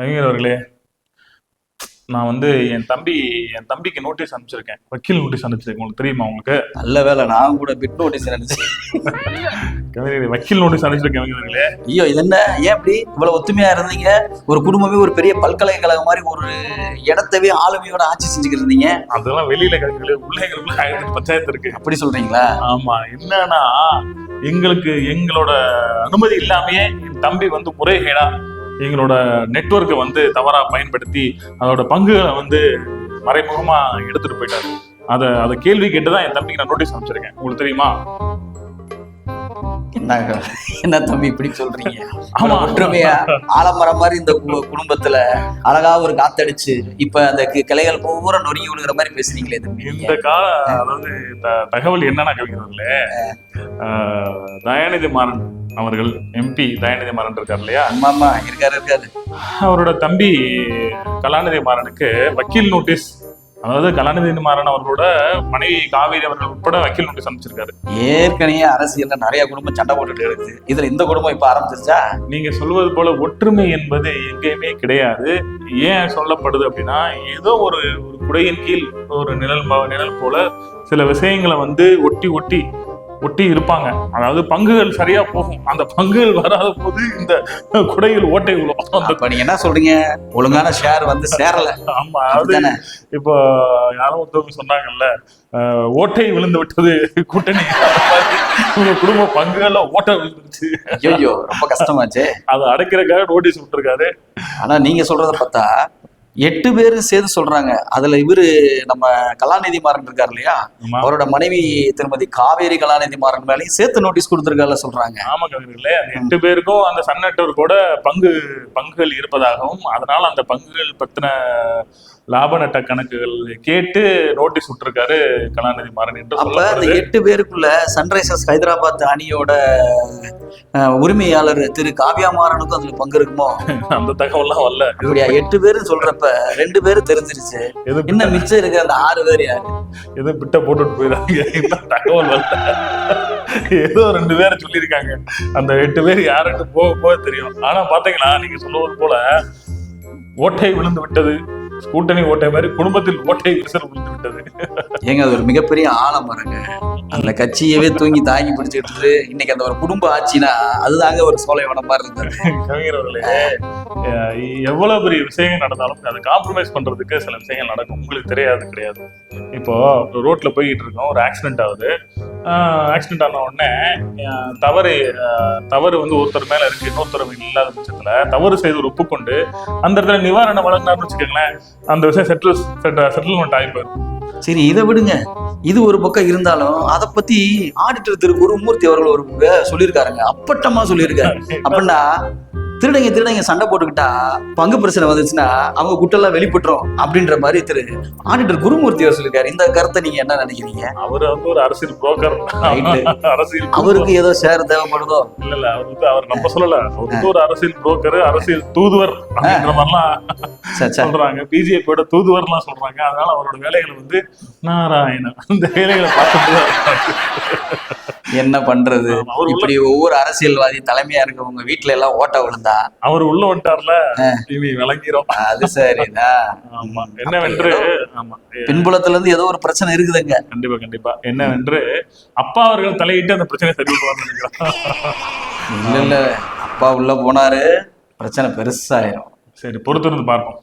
கவிஞர் அவர்களே நான் வந்து என் தம்பி என் தம்பிக்கு நோட்டீஸ் அனுப்பிச்சிருக்கேன். வக்கீல் நோட்டீஸ் அனுப்பிச்சிருக்கேன். உங்களுக்கு தெரியுமா உங்களுக்கு? நல்ல வேலை நான் கூட பிட் நோட்டீஸ் கவிஞர் வக்கீல் நோட்டீஸ் அனுப்பிச்சிருக்கேன் கவிஞர்களே ஐயோ இது என்ன? ஏன் இப்படி இவ்வளவு ஒத்துமையா இருந்தீங்க? ஒரு குடும்பமே ஒரு பெரிய பல்கலைக்கழகம் மாதிரி ஒரு இடத்தவே ஆளுமையோட ஆட்சி செஞ்சுக்கிட்டு இருந்தீங்க. அதெல்லாம் வெளியில கவிஞர்களே உள்ள எங்களுக்குள்ள ஆயிரத்தி பஞ்சாயத்து இருக்கு. அப்படி சொல்றீங்களா? ஆமா என்னன்னா எங்களுக்கு எங்களோட அனுமதி இல்லாமயே என் தம்பி வந்து முறைகேடா எங்களோட நெட்வொர்க்கை வந்து தவறா பயன்படுத்தி அதோட பங்குகளை வந்து மறைமுகமா எடுத்துட்டு போயிட்டாரு. அத அத கேள்வி கேட்டு தான் என் தம்பிக்கு நான் நோட்டீஸ் அனுப்பிச்சிருக்கேன். உங்களுக்கு தெரியுமா? என்ன என்ன தம்பி இப்படி சொல்றீங்க? ஆமா. ஒற்றுமையா ஆலமரம் மாதிரி இந்த குடும்பத்துல அழகா ஒரு காத்தடிச்சு இப்ப அந்த கி- கிளைகள் பூரா நொறுங்கி விழுகிற மாதிரி பேசுறீங்களே தம்பி. இந்த கால அதாவது இந்த தகவல் என்னன்னா கவிஞர்களே ஆஹ், தயாநிதி மாறன் அவர்கள் எம்பி தயாநிதி மாறன் இருக்கார் இல்லையா? ஆமா. இருக்காரு இருக்காரு. அவரோட தம்பி கலாநிதி மாறனுக்கு வக்கீல் நோட்டீஸ் அதாவது கலாநிதி மாறன் அவர்களோட மனைவி காவேரி அவர்கள் உட்பட வக்கீல் நோட்டீஸ் அனுப்பிச்சிருக்காரு. ஏற்கனவே அரசியல்ல நிறைய குடும்பம் சண்டை போட்டுட்டு இருக்குது. இதுல இந்த குடும்பம் இப்ப ஆரம்பிச்சிருச்சா? நீங்க சொல்வது போல ஒற்றுமை என்பது எங்கேயுமே கிடையாது. ஏன் சொல்லப்படுது அப்படின்னா ஏதோ ஒரு ஒரு குடையின் கீழ் ஒரு நிழல் நிழல் போல சில விஷயங்களை வந்து ஒட்டி ஒட்டி ஒட்டி இருப்பாங்க. அதாவது பங்குகள் சரியா போகும் அந்த பங்குகள் வராத போது இந்த குடையில் ஓட்டை விழும் நீங்க என்ன சொல்றீங்க? ஒழுங்கான ஷேர் வந்து சேரல. ஆமா அதாவது இப்போ யாரோ ஒருத்தவங்க சொன்னாங்கல்ல ஓட்டை விழுந்து விட்டது கூட்டணி. உங்க குடும்ப பங்குகள்ல ஓட்டை விழுந்துருச்சு. ஐயோ ரொம்ப கஷ்டமாச்சே. அதை அடைக்கிறதுக்காக நோட்டீஸ் விட்டுருக்காரு. ஆனா நீங்க சொல்றத பார்த்தா எட்டு பேர் சேர்த்து சொல்றாங்க. அதுல இவரு நம்ம கலாநிதி மாறன் இருக்காரு இல்லையா. அவரோட மனைவி திருமதி காவேரி கலாநிதி மாறன் மேலேயும் சேர்த்து நோட்டீஸ் கொடுத்திருக்காருல சொல்றாங்க. ஆமா கவிஞர்களே அந்த எட்டு பேருக்கும் அந்த சன் நெட்வொர்க்கோட பங்கு பங்குகள் இருப்பதாகவும் அதனால அந்த பங்குகள் பத்தின லாப நட்ட கணக்குகள் கேட்டு நோட்டீஸ் விட்டுருக்காரு கலாநிதி மாறன் என்று அப்ப அந்த எட்டு பேருக்குள்ள சன்ரைசர்ஸ் ஹைதராபாத் அணியோட உரிமையாளர் திரு காவ்யா மாறனுக்கும் அதுல பங்கு இருக்குமோ? அந்த தகவல்லாம் வரல. அப்படியா? எட்டு பேரும் சொல்றப்ப ரெண்டு பேரும் தெரிஞ்சிருச்சு. இன்னும் மிச்சம் இருக்க அந்த ஆறு பேர் யாரு? எது பிட்ட போட்டுட்டு போயிடாங்க தகவல் வரல. ஏதோ ரெண்டு பேரை சொல்லியிருக்காங்க. அந்த எட்டு பேர் யாருன்னு போக போக தெரியும். ஆனா பாத்தீங்களா நீங்க சொல்லுவது போல ஓட்டை விழுந்து விட்டது. கூட்டணி ஓட்டை மாதிரி குடும்பத்தில் ஓட்டை விரிசல் விழுந்து விட்டது. ஏங்க அது ஒரு மிகப்பெரிய ஆலமரங்க. அந்த கட்சியவே தூங்கி தாங்கி பிடிச்சிட்டு. இன்னைக்கு அந்த ஒரு குடும்ப ஆட்சினா அதுதாங்க ஒரு சோலைவனம் மாதிரி இருந்தது. கவிஞர் அவர்களே எவ்வளவு பெரிய விஷயங்கள் நடந்தாலும் அதை காம்ப்ரமைஸ் பண்றதுக்கு சில விஷயங்கள் நடக்கும். உங்களுக்கு தெரியாது கிடையாது. இப்போ ரோட்ல போய்கிட்டு இருக்கோம் ஒரு ஆக்சிடென்ட் ஆகுது. ஆக்சிடென்ட் ஆன உடனே தவறு தவறு வந்து ஒருத்தர் மேல இருக்கு இன்னொருத்தர் இல்லாத பட்சத்துல தவறு செய்து ஒப்புக்கொண்டு அந்த இடத்துல நிவாரணம் வழங்கினார்னு வச்சுக்கோங்களேன் அந்த விஷயம் செட்டில் செட்டில்மெண்ட் ஆகி சரி இதை விடுங்க. இது ஒரு பக்கம் இருந்தாலும் அதை பத்தி ஆடிட்டர் திரு குருமூர்த்தி அவர்கள் ஒரு சொல்லியிருக்காருங்க. அப்பட்டமா சொல்லியிருக்காரு. அப்படின்னா திருடங்க திருடங்க சண்டை போட்டுக்கிட்டா பங்கு பிரச்சனை வந்துச்சுன்னா அவங்க குட்டெல்லாம் வெளிப்பட்டுரும் அப்படின்ற மாதிரி திரு ஆடிட்டர் குருமூர்த்தி அவர் சொல்லியிருக்காரு. இந்த கருத்தை நீங்க என்ன நினைக்கிறீங்க? அவர் வந்து ஒரு அரசியல் புரோக்கர். அரசியல் அவருக்கு ஏதோ ஷேர் தேவைப்படுதோ? இல்ல இல்ல அவர் வந்து அவர் நம்ம சொல்லல. அவர் ஒரு அரசியல் புரோக்கர் அரசியல் தூதுவர் அப்படின்ற மாதிரிலாம் சொல்றாங்க. பிஜேபியோட தூதுவர்லாம் சொல்றாங்க. அதனால அவரோட வேலைகள் வந்து நாராயணன். அந்த வேலைகளை பார்த்துட்டு. என்ன பண்றது? இப்படி ஒவ்வொரு அரசியல்வாதி தலைமையா இருக்கவங்க வீட்டுல எல்லாம் ஓட்ட விழுந்தா அவர் உள்ள வந்துட்டார்ல? இனி விளங்கிரும். அது சரிதான் ஆமா. என்னவென்று ஆமா. பின்புலத்துல இருந்து ஏதோ ஒரு பிரச்சனை இருக்குதுங்க. கண்டிப்பா கண்டிப்பா. என்னவென்று அப்பா அவர்கள் தலையிட்டு அந்த பிரச்சனையை சரி நினைக்கிறேன் இல்ல இல்ல. அப்பா உள்ள போனாரு. பிரச்சனை பெருசாயிரும். சரி பொறுத்திருந்து பார்ப்போம்.